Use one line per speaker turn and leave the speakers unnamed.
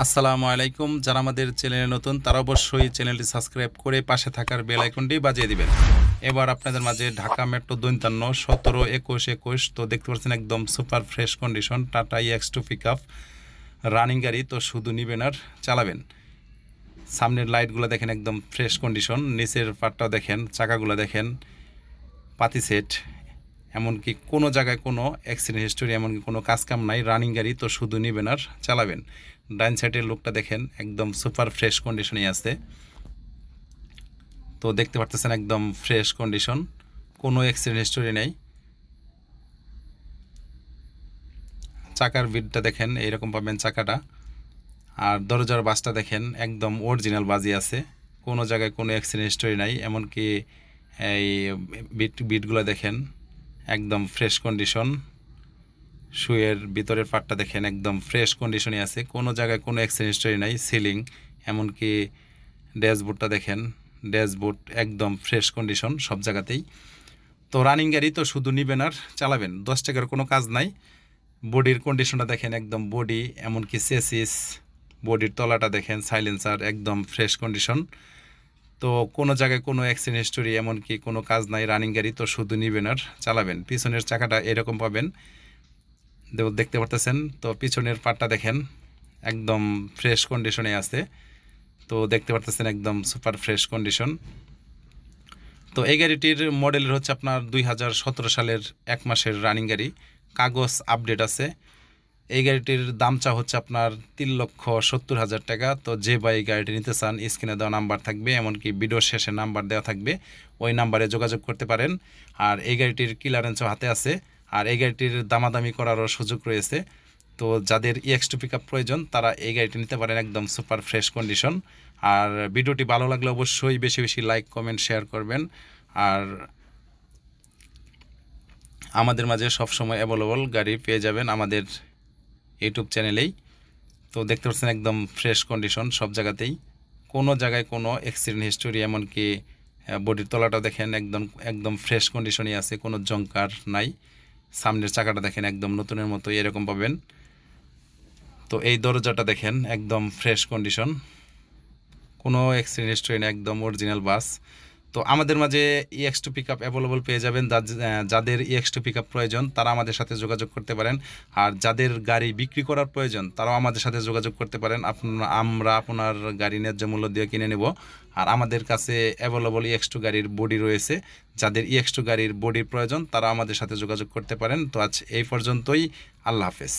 আসসালামু আলাইকুম। যারা আমাদের চ্যানেলে নতুন, তারা অবশ্যই চ্যানেলটি সাবস্ক্রাইব করে পাশে থাকার বেল আইকনটি বাজিয়ে দিবেন। এবার আপনাদের মাঝে ঢাকা মেট্রো দৈন্তান্ন সতেরো একুশ একুশ, তো দেখতে পাচ্ছেন একদম super fresh condition, Tata X two pick up running গাড়ি, তো শুধু নিবেন আর চালাবেন। সামনের লাইটগুলো দেখেন একদম ফ্রেশ কন্ডিশন নিচের পাটটাও দেখেন, চাকাগুলো দেখেন, পাতি সেট এমনকি কোনো জায়গায় কোনো অ্যাক্সিডেন্ট হিস্টোরি এমনকি কোনো কাজকাম নাই রানিং গাড়ি তো শুধু নেবেন আর চালাবেন। ডাইন সাইডের লোকটা দেখেন, একদম সুপার ফ্রেশ কন্ডিশনেই আছে। তো দেখতে পারতেছেন একদম ফ্রেশ কন্ডিশন কোনো অ্যাক্সিডেন্ট হিস্টোরি নেই। চাকার বিটটা দেখেন, এইরকম পাবেন চাকাটা। আর দরজার বাসটা দেখেন, একদম অরিজিনাল বাজি আছে। কোনো জায়গায় কোনো অ্যাক্সিডেন্ট হিস্টোরি নাই, এমনকি এই বিট বিটগুলো দেখেন। একদম ফ্রেশ কন্ডিশন শুয়ের ভিতরের পাটটা দেখেন, একদম ফ্রেশ কন্ডিশনে আছে। কোনো জায়গায় কোনো অ্যাক্সিডেন্ট নাই সিলিং এমনকি ড্যাশবোর্ডটা দেখেন, ড্যাশবোর্ড একদম ফ্রেশ কন্ডিশন সব জায়গাতেই। তো রানিং গাড়ি তো শুধু নিবেন আর চালাবেন, দশ টাকার কোনো কাজ নাই। বডির কন্ডিশনটা দেখেন, একদম বডি এমনকি সেসিস বডির তলাটা দেখেন সাইলেন্সার একদম ফ্রেশ কন্ডিশন তো কোনো জায়গায় কোনো অ্যাক্সিডেন্ট হিস্টোরি এমনকি কোনো কাজ নাই রানিং গাড়ি তো শুধু নিবেন আর চালাবেন। পিছনের চাকাটা এরকম পাবেন। দেখতে পারতেছেন, তো পিছনের পাটটা দেখেন, একদম ফ্রেশ কন্ডিশনে আছে। তো দেখতে পারতেছেন একদম সুপার ফ্রেশ কন্ডিশন তো এই গাড়িটির মডেলের হচ্ছে আপনার দুই হাজার সতেরো সালের এক মাসের রানিং গাড়ি। কাগজ আপডেট আছে। এই গাড়িটির দাম চা হচ্ছে আপনার তিন লক্ষ সত্তর হাজার টাকা। তো যে বা এই গাড়িটি নিতে চান, স্ক্রিনে দেওয়া নাম্বার থাকবে, এমনকি ভিডিও শেষে নাম্বার দেওয়া থাকবে, ওই নাম্বারে যোগাযোগ করতে পারেন। আর এই গাড়িটির ক্লিয়ারেন্সও হাতে আছে, আর এই গাড়িটির দামাদামি করারও সুযোগ রয়েছে। তো যাদের ইএক্স টু পিক প্রয়োজন, তারা এই গাড়িটি নিতে পারেন একদম সুপার ফ্রেশ কন্ডিশন আর ভিডিওটি ভালো লাগলে অবশ্যই বেশি বেশি লাইক কমেন্ট শেয়ার করবেন। আর আমাদের মাঝে সবসময় অ্যাভেলেবল গাড়ি পেয়ে যাবেন আমাদের ইউটিউব চ্যানেলেই। তো দেখতে পাচ্ছেন একদম ফ্রেশ কন্ডিশন সব জায়গাতেই। কোনো জায়গায় কোনো অ্যাক্সিডেন্ট হিস্টোরি এমনকি বডির তলাটা দেখেন একদম একদম ফ্রেশ কন্ডিশনই আছে, কোনো জঙ্কার নাই। সামনের চাকাটা দেখেন একদম নতুনের মতো এরকম পাবেন। তো এই দরজাটা দেখেন একদম ফ্রেশ কন্ডিশন কোনো অ্যাক্সিডেন্ট হিস্টোরি নেই একদম অরিজিনাল বাস। তো আমাদের মাঝে EX two pick up available পেয়ে যাবেন। যাদের ইএক্স টু পিক আপ প্রয়োজন, তারা আমাদের সাথে যোগাযোগ করতে পারেন। আর যাদের গাড়ি বিক্রি করার প্রয়োজন, তারাও আমাদের সাথে যোগাযোগ করতে পারেন। আমরা আপনার গাড়ি ন্যায্য মূল্য দিয়ে কিনে নেব। আর আমাদের কাছে অ্যাভেলেবল ইএক্স টু গাড়ির বডি রয়েছে। যাদের ইএক্স টু গাড়ির বডির প্রয়োজন তারা আমাদের সাথে যোগাযোগ করতে পারেন। তো আজ এই পর্যন্তই। আল্লাহ হাফেজ।